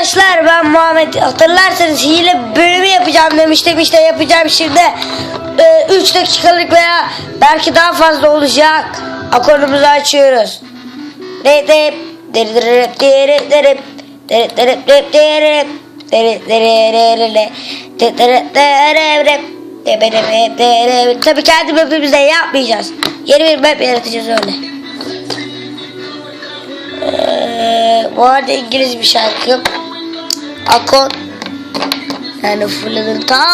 Arkadaşlar ben Muhammed hatırlarsanız hile bölümü yapacağım demiştim işte yapacağım şimdi 3 dakikalık veya belki daha fazla olacak akorumuzu açıyoruz. De de de de de de de de de de Tabii kendi map'imizde yapmayacağız. Yeni bir map yaratacağız öyle. Ee, bu arada İngiliz bir şarkı. Akon. Yani fırladım. Ta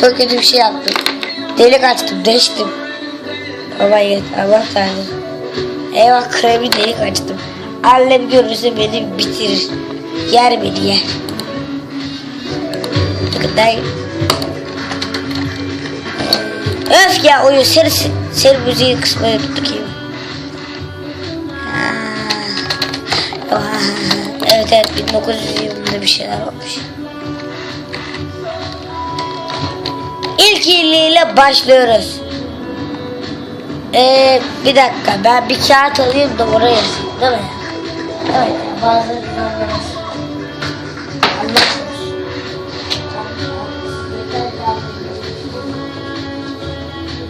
çok kötü bir şey yaptım. Delik açtım, deştim. My god, Allah tanrım. Eyvah kremi delik açtım. Annem görürse beni bitirir. Yer beni yer. Tıkıtay. Öf ya oyun seni, seni müziği kısmaya tuttuk ya. Evet evet 1900 yılında bir şeyler olmuş. İlk iyiliğiyle başlıyoruz. Ee, bir dakika ben bir kağıt alayım da oraya yazayım değil mi? Evet bazı insanlar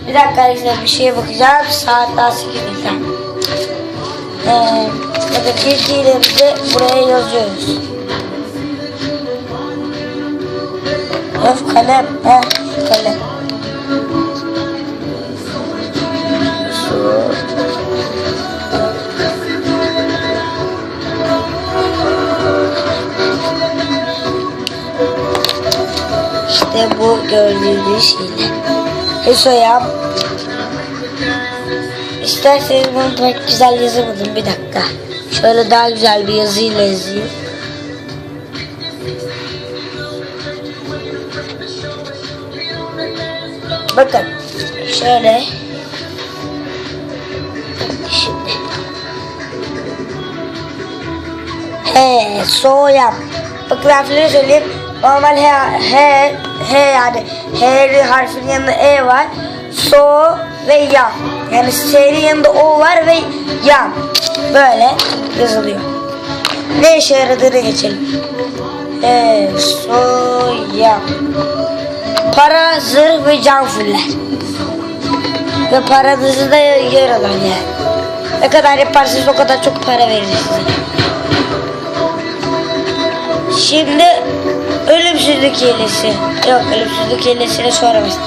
Bir dakika arkadaşlar bir şeye bakacağım. Saat daha 8 dakika. Ee, bakın ilgilerimizi buraya yazıyoruz. Öf kalem. Heh, kalem. İşte bu gördüğünüz şeyler. Hüsoyam. İsterseniz bunu pek güzel yazamadım bir dakika. Şöyle daha güzel bir yazıyla yazayım. Bakın şöyle. Şimdi. He, soyam. Bakın harfleri söyleyeyim. Normal he, he, he yani H harfinin yanında E var. So ve ya. Yani S'nin yanında O var ve ya. Böyle yazılıyor. Ne işe yaradığını geçelim. E, so, ya. Para, zırh ve can fuller. Ve paranızı da yer alan yani. Ne kadar yaparsanız o kadar çok para verir size. Şimdi ölümsüzlük hilesi. Yok ölümsüzlük hilesini soramazsın.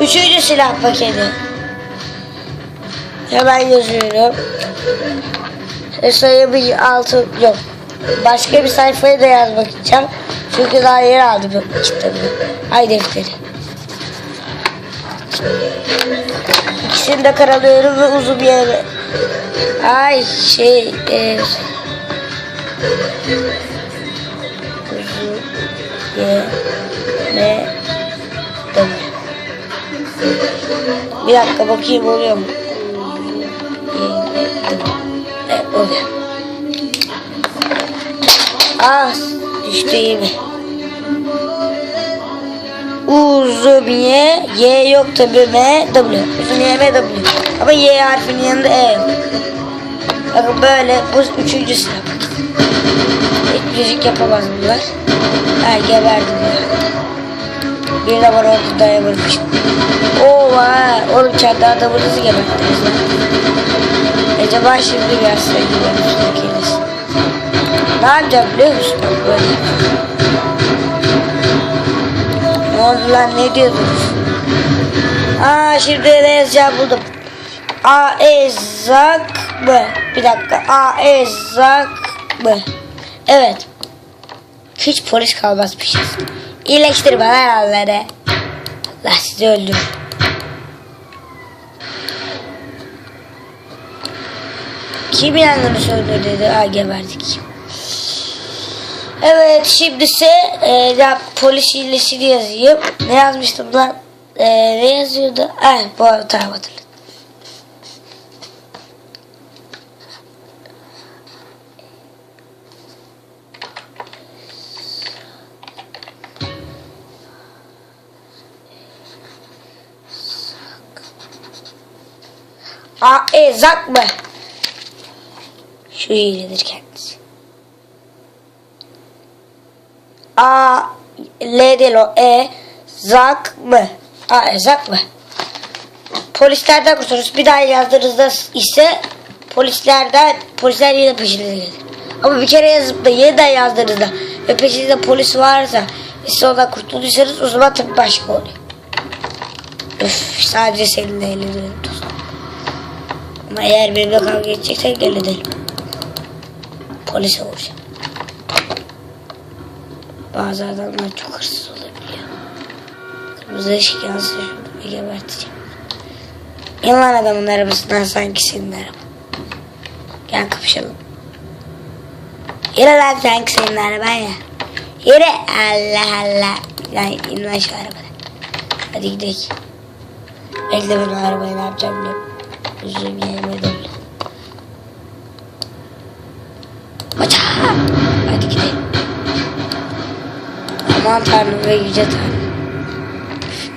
Üçüncü silah paketi. Hemen yazıyorum. E, sayı bir altı yok. Başka bir sayfaya da yazmak için. Çünkü daha yeni aldım kitabı. Ay defteri. İkisini de karalıyorum ve uzun bir yere. Ay şey. E, uzun yere. Bir dakika bakayım oluyor mu? Oluyor. Ah düştü mi? Uzun Y, yok tabi M, W. Uzun Y, M, W. Ama Y harfinin yanında E yok. Bakın böyle bu üçüncü sıra. Hiç müzik yapamaz bunlar. Ha geberdim ya. Bir de orada dayanmış. Oo vay. Oğlum kendi adamınızı geberttiniz lan. Acaba şimdi gelse gidiyoruz. Ne yapacağım biliyor musun? Bak böyle. Ne oldu lan ne diyordunuz? Aa şimdi yazacağım buldum. A ezak mı? Bir dakika. A ezak mı? Evet. Hiç polis kalmazmış. İyileştir bana herhalde. Allah sizi öldür. Kim yangını söndür dedi. Ha geberdik. Evet şimdi ise e, ya, polis iyilesini yazayım. Ne yazmıştım lan? E, ne yazıyordu? Ha bu tamam hatırladım. A e zak mı? Şu iyidir kendisi. A L değil o E Zak mı? A E, Zak mı? Polislerden kurtuluruz. Bir daha yazdığınızda ise polislerden polisler yine peşinize gelir. Ama bir kere yazıp da yeniden yazdığınızda ve peşinizde polis varsa siz ondan kurtulduysanız o zaman tabii başka oluyor. Üf, sadece seninle eğleniyorum dostum. Ama eğer benimle kavga edeceksen gel edelim. Polise vuracağım. Bazı adamlar çok hırsız olabiliyor. Kırmızı ışık yansın şurada geberteceğim. İn lan adamın arabasından sanki senin araban. Gel kapışalım. Yürü lan sanki senin araban ya. Yürü Allah Allah. Lan in lan şu arabadan. Hadi gidelim. Bekle ben arabayı ne yapacağım bilmiyorum. Üzüm yerime döndü. Maça. Hadi gidelim. Aman tanrım ve yüce tanrım.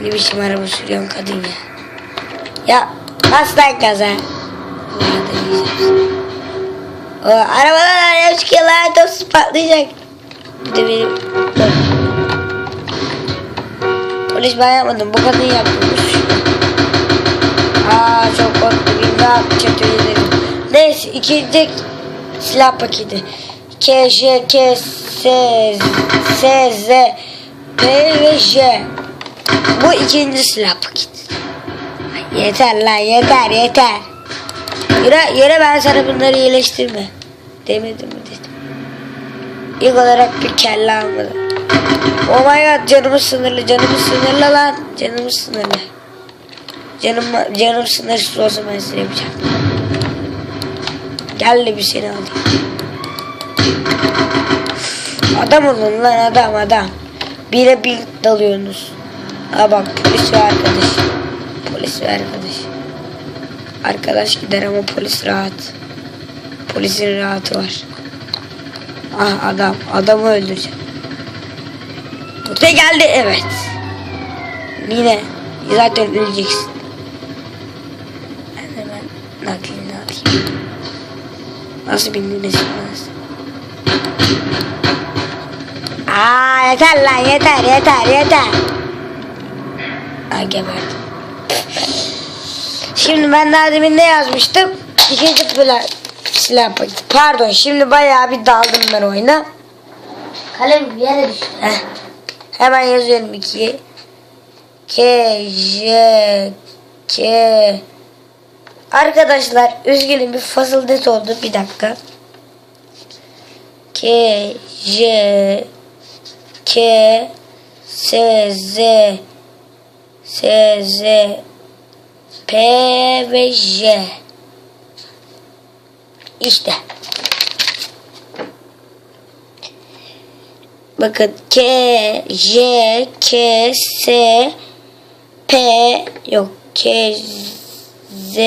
Ne biçim araba sürüyorsun kadın ya. Ya bas lan gaza. O arabadan araya çıkıyor lan tostu patlayacak. Bir de benim... Polis ben yapmadım bu kadın yapmış. Aa çok korktum. İmdat kötü yedim. Neyse ikinci silah paketi. K, J, K, S, S, Z, P ve J. Bu ikinci silah paketi. Yeter lan yeter yeter. Yürü, yürü ben sana bunları iyileştirme. Demedim mi dedim. İlk olarak bir kelle almadım. Oh my god canımız sınırlı canımız sınırlı lan. Canımız sınırlı. Canım, canım sınırsız olsa ben size yapacağım. Gel de bir seni alayım. Adam olun lan adam adam. Bire bir dalıyorsunuz. Ha bak polis ve arkadaş. Polis ve arkadaş. Arkadaş gider ama polis rahat. Polisin rahatı var. Ah adam. Adamı öldüreceğim. Öte geldi evet. Yine zaten öleceksin. Ben ben naklini alayım. Nasıl bindiniz nasıl? Aa yeter lan yeter yeter yeter. Aa geberdim. Şimdi ben daha demin ne yazmıştım? İkinci silah, silah paketi. Pardon şimdi bayağı bir daldım ben oyuna. Kalem yere düştü. Heh. Hemen yazıyorum ikiyi. K, J, K. Arkadaşlar üzgünüm bir fazıldet oldu. Bir dakika. K, J, K, S, Z, S, Z, P ve J. İşte. Bakın K, J, K, S, P yok K, Z,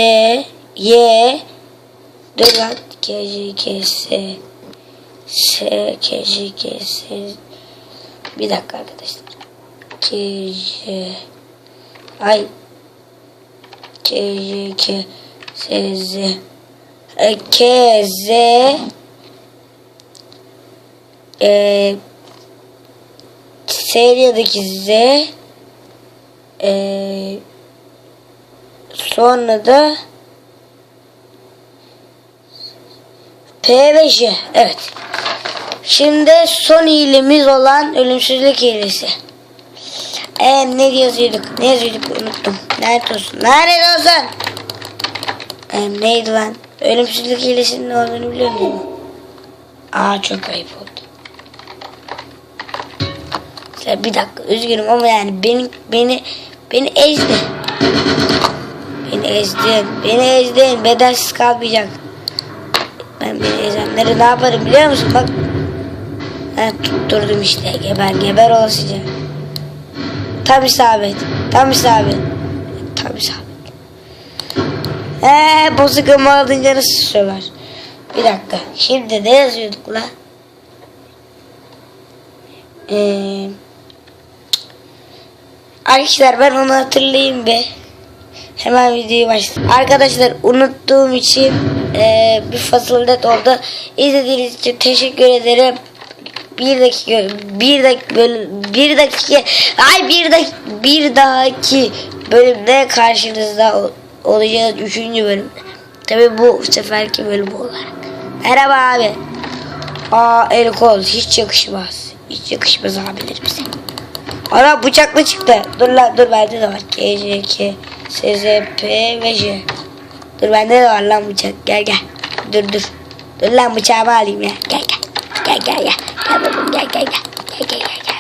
Y Dur lan K, J, K, S S, K, J, K, S Bir dakika arkadaşlar. K, J Ay. K, J, K, S, Z E, Seriyadaki Z. E, sonra da P ve J. Evet şimdi son hilemiz olan ölümsüzlük hilesi e, ne yazıyorduk ne yazıyorduk unuttum lanet olsun lanet olsun e, neydi lan ölümsüzlük hilesinin ne olduğunu biliyor musun aa çok ayıp oldu ya bir dakika üzgünüm ama yani beni beni beni ezdi. Beni ezdin. Beni ezdin. Bedelsiz kalmayacak. Ben beni ezenleri ne yaparım biliyor musun? Bak. Ben tutturdum işte. Geber geber olasıca. Tam isabet. Tam isabet. Tam isabet. Eee bozuk ama alınca nasıl söyler? Bir dakika. Şimdi ne yazıyorduk la? Eee Arkadaşlar ben onu hatırlayayım be. Hemen videoyu başlayalım. Arkadaşlar unuttuğum için e, bir fasıldet oldu. İzlediğiniz için teşekkür ederim. Bir dakika bir dakika bölüm bir dakika ay bir dakika bir dahaki bölümde karşınızda ol- olacağız üçüncü bölüm. Tabi bu seferki bölüm olarak. Merhaba abi. Aa el kol hiç yakışmaz. Hiç yakışmaz abiler bize. Ana bıçaklı çıktı. Dur lan dur bende de var. G, C, K, S, Z, P ve J. Dur bende de var lan bıçak. Gel gel. Dur dur. Dur lan bıçağımı alayım ya. Gel gel. Gel gel gel. Gel babam gel gel gel. Gel gel gel gel.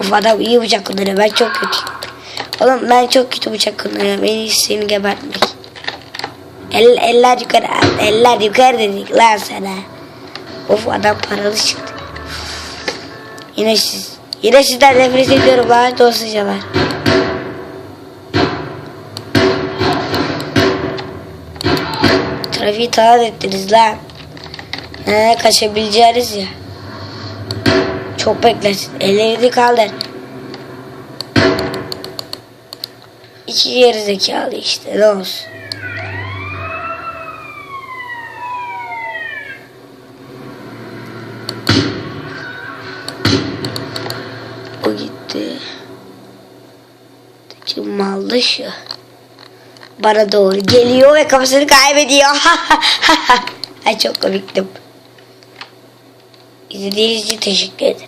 Of adam iyi bıçak kullanıyor. Ben çok kötüyüm. Oğlum ben çok kötü bıçak kullanıyorum. En iyisi seni gebertmek. El, eller yukarı. Eller yukarı dedik lan sana. Of adam paralı çıktı. Yine siz. Yine sizden nefret ediyorum lan dostlucalar. Trafiği talan ettiniz lan. He, kaçabileceğiniz ya. Çok beklesin. Ellerini kaldır. İki geri zekalı işte ne olsun. O gitti. Çünkü mallı şu. Bana doğru geliyor ve kafasını kaybediyor. Ay çok komiktim. İzlediğiniz için teşekkür ederim.